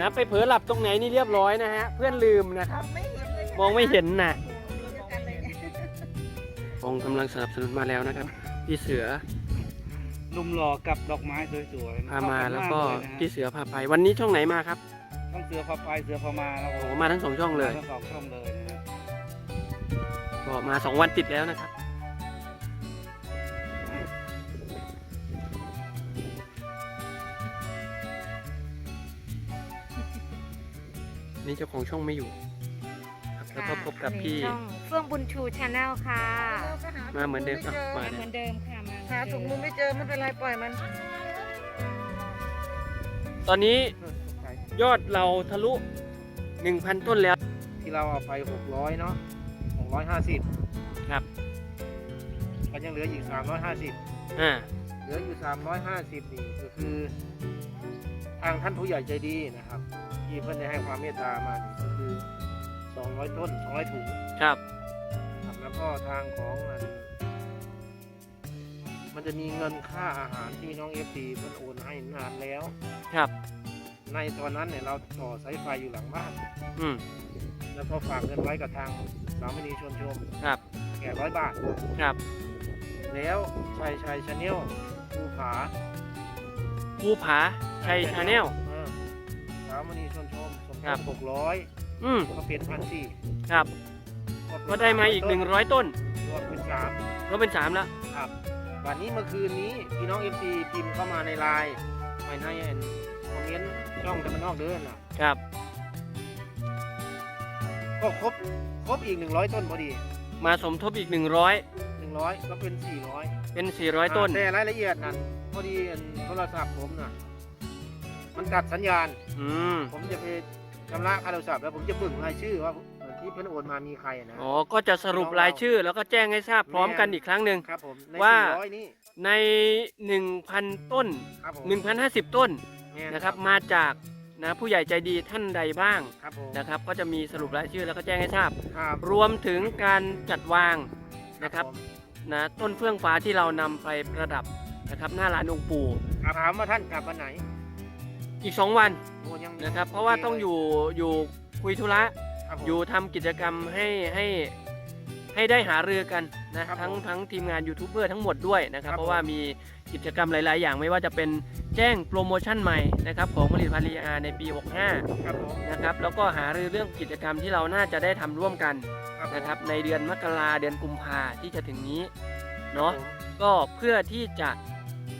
นะไปเผลอหลับตรงไหนนี่เรียบร้อยนะฮะ เพื่อนลืมนะครับ มองไม่เห็นนะองค์กำลังสนับสนุนมาแล้วนะครับ พี่เสือลุมหล่อกับดอกไม้สวยๆพามาเข้นแล้วก็เยนะฮะพี่เสือพาไป วันนี้ช่องไหนมาครับต้องเสือพาไปเสือพามาแล้วโอ้โหมาทั้งสองช่องเลยทั้งสองช่องเลยนะฮะก็มาสองวันติดแล้วนะครับ นี่เจ้าของช่องไม่อยู่ครับแล้วก็พบกับพี่ ช่องเฟื่องบุญชูชาแนลค่ะมาเหมือนเดิมอะมาเหมือนเดิมค่ะมาหาถุงมือไม่เจอไม่เป็นไรปล่อยมัน ตอนนี้เออตกใจยอดเราทะลุ 1,000 ต้นแล้ว ที่เราเอาไป 600 เนาะ650 ครับก็ยังเหลืออีก 350อ่าเหลืออยู่ 350นี่ก็คือ ทางท่านผู้ใหญ่ใจดีนะครับ ที่เพื่อนได้ให้ความเมตตามานี่ก็คือ200ต้น200ถุงครับ ครับแล้วก็ทางของอันมันจะมีเงินค่าอาหารที่น้องเอฟซีเพิ่นโอนให้นานแล้ว ครับ ในตอนนั้นเนี่ยเราต่อสายไฟอยู่หลังบ้าน อืม แล้วก็ฝากเงินไว้กับทางสามณีชวนชมครับ แก่ร้อยบาท ครับแล้วชัยชัยชาแนลภูผา ภูผาชัยชาแนล เออสามณีชวนชมสมทครับบหกร้อยอืมก็เป็นพันสี่ครับ ก็ได้มาอีก 100 ต้น รวมเป็นสามก็เป็น 3 แล้ว ครับวันนี้เมื่อคืนนี้พี่น้องเอฟซีพิมพ์เข้ามาในไลน์ไม่ให้อันคอมเมนต์ช่องตะวันนอกเดินน่ะ ครับ ก็ครบครบอีก100ต้นพอดีมาสมทบอีก 100 100ก็เป็น400เป็น 400 ต้น แต่รายละเอียดนั่นพอดีอันโทรศัพท์ผมน่ะ มันตัดสัญญาณ อืมผมจะไปชำระค่าโทรศัพท์แล้วผมจะบึ่งรายชื่อว่าที่เพิ่นโอนมามีใครนะ อ๋อ ก็จะสรุปรายชื่อแล้วก็แจ้งให้ทราบพร้อมกันอีกครั้งหนึ่งครับผมในว่า400นี่ใน 1,000 ต้น ครับผม1,050 ต้นแม่นะครับมาจากนะผู้ใหญ่ใจดีท่านใดบ้างครับผมนะครับก็จะมีสรุปรายชื่อแล้วก็แจ้งให้ทราบ ครับรวมถึงการจัดวางนะครับผมนะต้นเฟื่องฟ้าที่เรานำไปประดับนะครับหน้าร้านองค์ปู่ครับถามว่าท่านกลับวันไหน อีก 2 วันโอ้ยังนะครับ เพราะว่าต้องอยู่อยู่คุยธุระครับผมอยู่ทำกิจกรรมให้ให้ให้ได้หารือกันนะครับทั้งผมทั้งทีมงานยูทูบเบอร์ทั้งหมดด้วยนะครับครับ เพราะว่ามีกิจกรรมหลาย ๆ อย่างไม่ว่าจะเป็นแจ้งโปรโมชั่นใหม่นะครับของผลิตภัณฑ์ลีอาในปี 65ครับผมนะครับแล้วก็หารือเรื่องกิจกรรมที่เราน่าจะได้ทำร่วมกันครับผมนะครับในเดือนมกราเดือนกุมภาที่จะถึงนี้ครับเนาะผมก็เพื่อที่จะ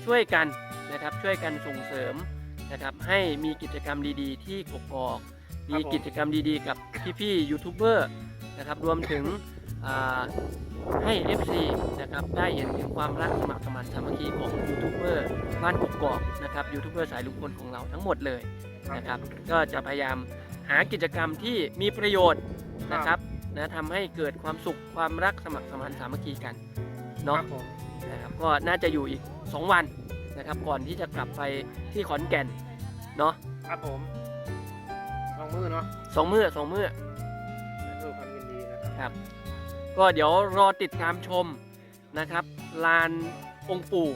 ช่วยกันนะครับช่วยกันส่งเสริม นะครับให้มีกิจกรรมดีๆ ที่กกอกมีกิจกรรมดีๆ กับพี่ๆยูทูบเบอร์นะครับรวมถึงอ่าให้ FC นะครับได้เห็นถึงความรักสมัครสมานสามัคคีของยูทูบเบอร์บ้านกกอกนะครับยูทูบเบอร์สายลุงพลของเราทั้งหมดเลยนะครับก็จะพยายามหากิจกรรมที่มีประโยชน์นะครับนะทำให้เกิดความสุขความรักสมัครสมานสามัคคีกันคเนาะรับผมนะครับก็น่าจะอยู่อีก 2 วัน นะครับก่อนที่จะกลับไปที่ขอนแก่นเนาะครับผมลองมือเนาะสองมื้อสองมื้อด้วยความยินดีนะครับครับ ก็เดี๋ยวรอติดตามชมนะครับลานองค์ปู่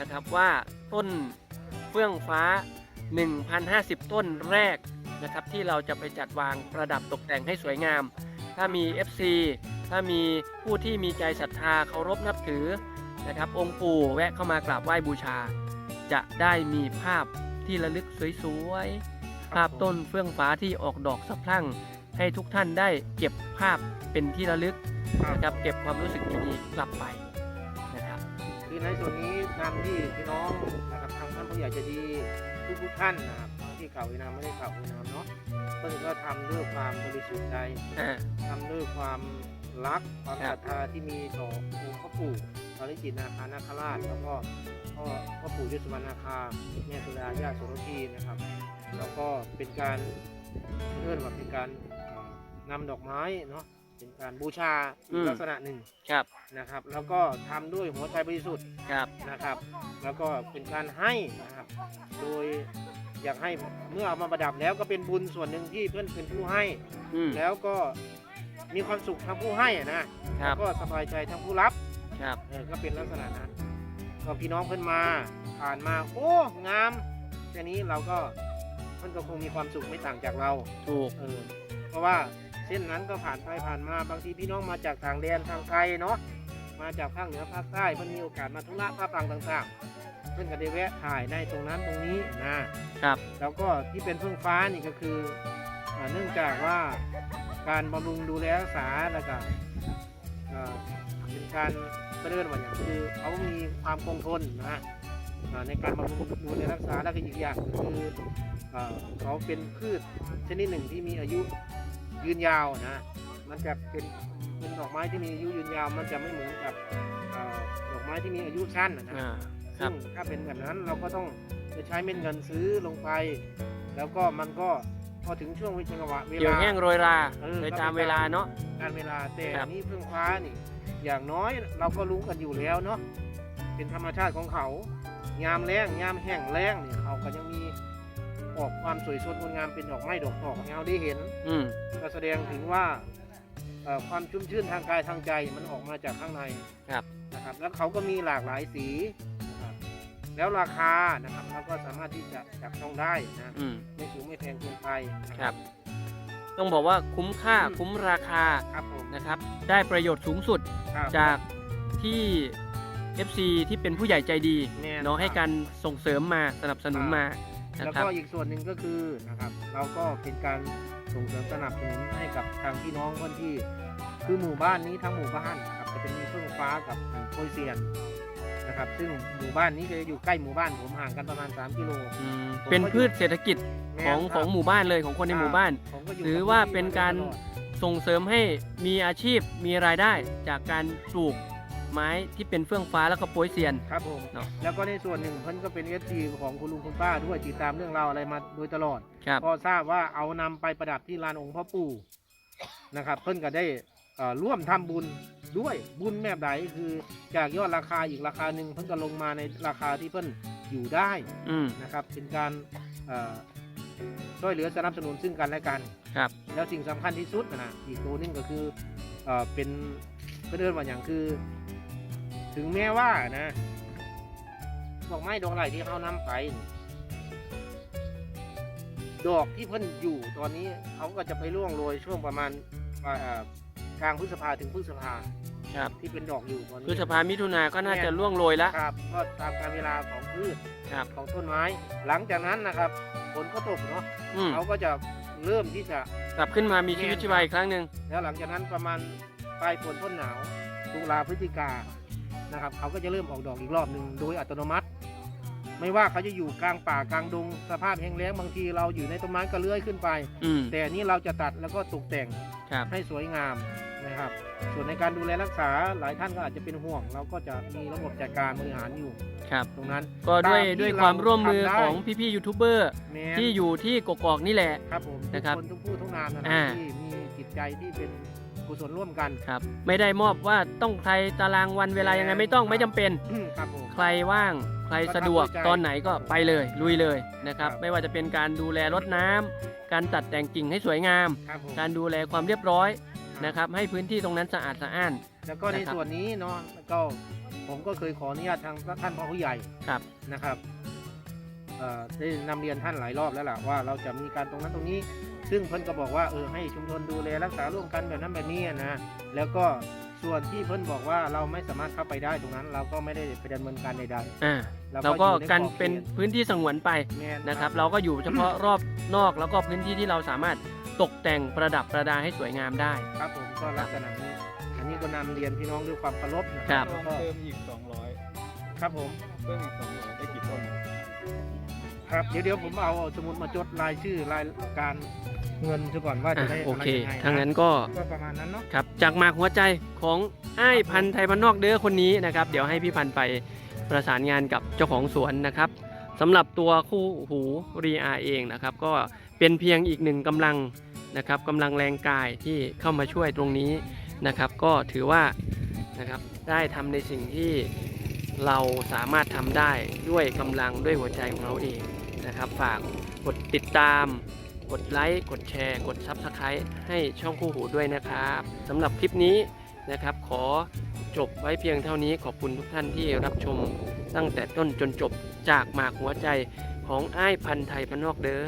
นะครับว่าต้นเฟื่องฟ้า 1,050 ต้นแรกนะครับที่เราจะไปจัดวางประดับตกแต่งให้สวยงาม ถ้ามี FC ถ้ามีผู้ที่มีใจศรัทธาเคารพนับถือ นะครับ องค์ปู่แวะเข้ามากราบไหว้บูชา จะได้มีภาพที่ระลึกสวยๆ ภาพต้นเฟื่องฟ้าที่ออกดอกสะพรั่ง ให้ทุกท่านได้เก็บภาพเป็นที่ระลึกครับนะครับเก็บความรู้สึกดีๆกลับไปนะครับคือในส่วนนี้นำที่พี่น้องนะครับทางท่านผู้ใหญ่ใจะดีทุกทุกๆท่านนะครับทั้งที่เก่าอีนามไม่ได้เก่าอีนามเนาะเพิ่นก็ทำด้วยความบริสุทธิ์ใจอ่าทำด้วยความรักความครัศรับทธาที่มีต่อองค์พ่อปู่ ปาริจิตนาคานาคราชแล้วก็พ่อพ่อปู่ยศวรรณาคาแม่สุดาญาโสระพีนะครับ แล้วก็เป็นการเรื่อนว่าเป็นการเอ่อนำดอกไม้เนาะเป็นการบูชาอีกลักษณะหนึ่งครับนะครับ แล้วก็ทำด้วยหัวใจบริสุทธิ์ครับนะครับ แล้วก็เป็นการให้นะครับ โดยอยากให้เมื่อเอามาประดับแล้วก็เป็นบุญส่วนหนึ่งที่เพื่อนเป็นผู้ให้อืมแล้วก็มีความสุขทั้งผู้ให้อะนะครับแล้วก็สบายใจทั้งผู้รับ ครับเออก็เป็นลักษณะนั้นก็พี่น้องเพื่อนมาผ่านมาโอ้งามแค่นี้เราก็พพิ่นก็คงมีความสุขไม่ต่างจากเราถูกเออเพราะว่าเส้นนั้นก็ผ่านไปผ่านมาบางทีพี่น้องมาจากทางแดนทางไกลเนาะมาจากภาคเหนือภาคใต้เพิ่นมีโอกาสมาธุระภาคกลางต่างๆ เพิ่นก็ได้แวะถ่ายในตรงนั้นตรงนี้นะครับแล้วก็ที่เป็นเฟื่องฟ้านี่ก็คืออ่าเนื่องจากว่าการบำรุงดูแลรักษาแล้วก็อ่าเป็นการ เรื่อนว่าอย่างคือเขามีความคงทนนะอ่าในการบำรุงดูแลรักษาแล้วก็อีกอย่างก็คืออ่าเขาเป็นพืชชนิดหนึ่งที่มีอายุยืนยาวนะ มันจะเป็นเป็นดอกไม้ที่มีอายุยืนยาว มันจะไม่เหมือนกับอ่าดอกไม้ที่มีอายุสั้นนะนะอ่าครัซึ่บงถ้าเป็นแบบนั้นเราก็ต้องจะใช้เม็ดเงินซื้อลงไป แล้วก็มันก็พอถึงช่วงวิจังหวะเวเกี่ยวลาแห้งโรยราเออโดยตามเวลาเนาะการเวลาแต่ครับนี่เพิ่งฟ้านี่ อย่างน้อยเราก็รู้กันอยู่แล้วเนาะเป็นธรรมชาติของเขา ยามแล้งยามแห้งแล้งนี่เขาก็ยังมีออกความสวยสดงดงามเป็นดอกไม้ดอกทองให้เราได้เห็น อืมก็แสดงถึงว่าเอ่อความชุ่มชื่นทางกายทางใจมันออกมาจากข้างในครับนะครับ แล้วเขาก็มีหลากหลายสีนะครับแล้วราคานะครับเราก็สามารถที่จะจับต้องได้นะอืมไม่สูงไม่แพงเกินไปนะคครัรับบ ต้องบอกว่าคุ้มค่าอืมคุ้มราคาครับผมนะครับ ได้ประโยชน์สูงสุดครับจากที่ FC ที่เป็นผู้ใหญ่ใจดีแม่นเนาะให้ครับการส่งเสริมมาสนับสนุนมานะแล้วครับ ก็อีกส่วนหนึ่งก็คือนะครับ เราก็เป็นการส่งเสริมสนับสนุนให้กับทางพี่น้องคนที่ คือหมู่บ้านนี้ทั้งหมู่บ้านนะครับก็จะมีเฟื่องฟ้ากับโพยเซียน นะครับ ซึ่งหมู่บ้านนี้จะอยู่ใกล้หมู่บ้านผมห่างกันประมาณ 3 กิโล อืมผมก็เป็นพืชเศรษฐกิจแม่ของนของรับหมู่บ้านเลยของคนในหมู่บ้าน ผมก็ยู่ถือกับว่าพี่เป็นการมโดยตลอดส่งเสริมให้มีอาชีพมีรายได้จากการปลูกไม้ที่เป็นเฟื่องฟ้าแล้วก็โป้ยเซียน ครับผมเนาะ แล้วก็ในส่วนหนึ่งเพิ่นก็เป็นเอฟซีของคุณลุงคุณป้าด้วยติดตามเรื่องราวอะไรมาโดยตลอด ครับ พอทราบว่าเอานำไปประดับที่ลานองค์พ่อปู่นะครับ เพิ่นก็ได้เอ่อร่วมทำบุญ ด้วยบุญแม่ใดคือจากยอดราคาอีกราคาหนึ่งเพิ่นก็ลงมาในราคาที่เพิ่นอยู่ได้อืม นะครับ เป็นการเอ่อช่วยเหลือสนับสนุนซึ่งกันและกันครับ แล้วสิ่งสำคัญที่สุดนะอีกตัวหนึงก็คือเอ่อเป็นเพื่อนว่าอย่างคือ ถึงแม้ว่านะดอกไม้ดอกอะไรที่เขานำไป ดอกที่เพิ่นอยู่ตอนนี้เขาก็จะไปร่วงโรยช่วงประมาณอ่าอ่ากลางพฤษภาถึงพฤษภา ครับ ที่เป็นดอกอยู่ตอนนี้พฤษภามิถุนาก็น่าจะล่วงโรยแล้วครับก็ตามการเวลาของพืชครับ ของต้นไม้ หลังจากนั้นนะครับฝนก็ตกเนาะอืมเขาก็จะเริ่มที่จะกลับขึ้นมามีชีวิตชีวาอีกครั้งหนึ่งแล้วหลังจากนั้นประมาณปลายฝนต้นหนาวตุลาพฤศจิกานะครับเขาก็จะเริ่มออกดอกอีกรอบหนึ่งโดยอัตโนมัติ ไม่ว่าเขาจะอยู่กลางป่ากลางดงสภาพแห้งแล้งบางทีเราอยู่ในต้นไม้ก็เลื้อยขึ้นไป อืมแต่อันนี้เราจะตัดแล้วก็ตกแต่งครับ ให้สวยงามนะครับ ส่วนในการดูแลรักษาหลายท่านก็อาจจะเป็นห่วง เราก็จะมีระบบจัดการบริหารอยู่ครับ ตรงนั้น ก็ด้วยตามที่ด้วยความร่วมมือเราทำได้ ของพี่ๆยูทูบเบอร์แม้นที่อยู่ที่กกอกนี่แหละ ครับผมทุนะกครับคนทุกผู้ทุกนามนะคอ่ารับที่มีจิตใจที่เป็น กุศลร่วมกันครับ ไม่ได้มอบว่าต้องใครตารางวันเวลายังไงไม่ต้องไม่จำเป็น ครับผม ใครว่างใครสะดวกก็ทำด้วยใจตอนไหนก็ไปเลยลุยเลยนะครับครับ ไม่ว่าจะเป็นการดูแลรดน้ำการตัดแต่งกิ่งให้สวยงามครับผมการดูแลความเรียบร้อยนะครับให้พื้นที่ตรงนั้นสะอาดสะอ้าน แล้วก็ในนะครับส่วนนี้เนาะก็ผมก็เคยขออนุญาตทางท่านพ่อผู้ใหญ่ครับนะครับเอ่อได้นำเรียนท่านหลายรอบแล้วล่ะว่าเราจะมีการตรงนั้นตรงนี้ ซึ่งเพิ่นก็บอกว่าเออให้ชุมชนดูแลรักษาร่วมกันแบบนั้นแบบนี้นะแล้วก็ส่วนที่เพิ่นบอกว่าเราไม่สามารถเข้าไปได้ตรงนั้น เราก็ไม่ได้ไปดำเนินการใดอ่าๆเราก็อยู่ใกันขอบขตเป็นพื้นที่สงวนไปแม่นนะครับ เราก็อยู่เฉพาะรอบนอกแล้วก็พื้นที่ที่เราสามารถตกแต่งประดับประดาให้สวยงามได้ ครับผมก็ลักษณะนี้ อันนี้ก็นำเรียนพี่น้องด้วยความเคารพนะคครัรับแล้วก็เพิ่มอีกครับผม200เพิ่มอีก200ได้กี่ต้น ครับเดี๋ยวเดี๋ยวผมเอาสมุดมาจดรายชื่อรายการเงินซะก่อนว่าจะอะได้โออะไรเคยังไงถ้างั้นก็ก็ประมาณนั้นเนาะครับจากหมากหัวใจของไอ้ายพันธุ์ไทยพันธุ์นอกเด้อคนนี้นะครับ เดี๋ยวให้พี่พันธุ์ไปประสานงานกับเจ้าของสวนนะครับสำหรับตัวคู่หูรีอาเองนะครับ ก็เป็นเพียงอีกหนึ่งกำลังนะครับกำลังแรงกายที่เข้ามาช่วยตรงนี้นะครับ ก็ถือว่านะครับได้ทำในสิ่งที่เราสามารถทำได้ด้วยกำลังด้วยหัวใจของเราเอง นะครับ ฝากกดติดตาม กดไลค์กดแชร์ กด Subscribe ให้ช่องคู่หูด้วยนะครับสำหรับคลิปนี้นะครับ ขอจบไว้เพียงเท่านี้ขอบคุณทุกท่านที่รับชมตั้งแต่ต้นจนจบจากหมากหัวใจของอ้ายพันธ์ไทยพนนอกเด้อ